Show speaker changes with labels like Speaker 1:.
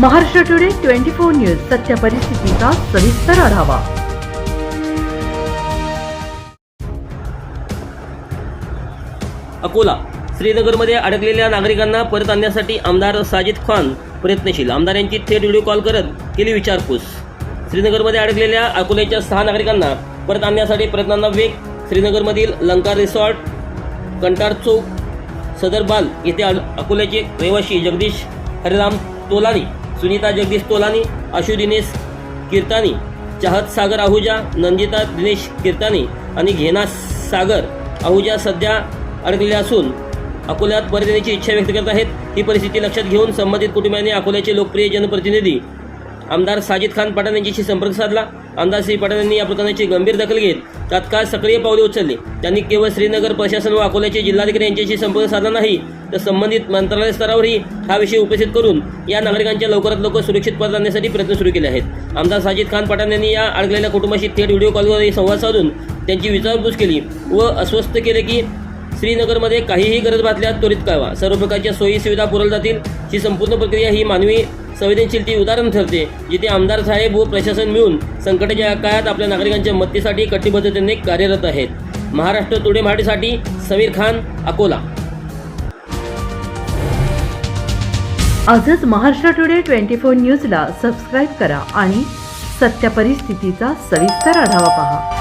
Speaker 1: Maharashtra today twenty four news सत्य परिस्थितीचा सविस्तर आढावा.
Speaker 2: अकोला श्रीनगरमध्ये अडकलेल्या नागरिकांना परत आणण्यासाठी आमदार साजिद खान प्रयत्नशील. आमदारांची थेट व्हिडिओ कॉल करत केली विचारपूस. श्रीनगरमध्ये अडकलेल्या अकोल्याच्या सहा नागरिकांना परत आणण्यासाठी प्रयत्नांना वेग. श्रीनगरमधील लंका रिसॉर्ट कंटार चौक सदरबाल येथे अकोल्याचे रहिवासी जगदीश हरिराम तोलानी सुनीता जगदीश तोलानी आशु दिनेश कीर्तानी चाहत सागर आहुजा नंदिता दिनेश कीर्तानी आणि घेना सागर आहुजा सध्या अडकलेल्या असून अकोल्यात परत येण्याची इच्छा व्यक्त करत आहेत. ही परिस्थिती लक्षात घेऊन संबंधित कुटुंबियांनी अकोल्याचे लोकप्रिय जनप्रतिनिधी आमदार साजिद खान पठाण यांच्याशी संपर्क साधला. आमदार श्री पठाण यांनी या प्रकरणाची गंभीर दखल घेत तात्काळ सक्रिय पावले उचलली. त्यांनी केवळ श्रीनगर प्रशासन व अकोल्याचे जिल्हाधिकारी यांच्याशी संपर्क साधला नाही तर संबंधित मंत्रालय स्तरावरही हा विषय उपस्थित करून या नागरिकांच्या लवकरात लवकर सुरक्षित परत आणण्यासाठी प्रयत्न सुरू केले आहेत. आमदार साजिद खान पठाण यांनी या अडकलेल्या कुटुंबाशी थेट व्हिडिओ कॉलवर संवाद साधून त्यांची विचारपूस केली व अस्वस्थ केले की श्रीनगरमध्ये काहीही गरज भासल्यास त्वरित कळवा. सर्व प्रकारच्या सोयी सुविधा पुरवल्या जातील. ही संपूर्ण प्रक्रिया ही मानवी संवेदनशीलते उदाहरण ठरते जिथे आमदार साहेब व प्रशासन मिळून संकटाच्या या काळात आपल्या नागरिकांच्या मदतीसाठी कटिबद्धतेने कार्यरत आहेत. महाराष्ट्र तुडे मराठीसाठी समीर खान अकोला.
Speaker 1: आजच महाराष्ट्र टुडे ट्वेंटी फोर न्यूजला सबस्क्राईब करा आणि सत्य परिस्थितीचा सविस्तर आढावा पहा.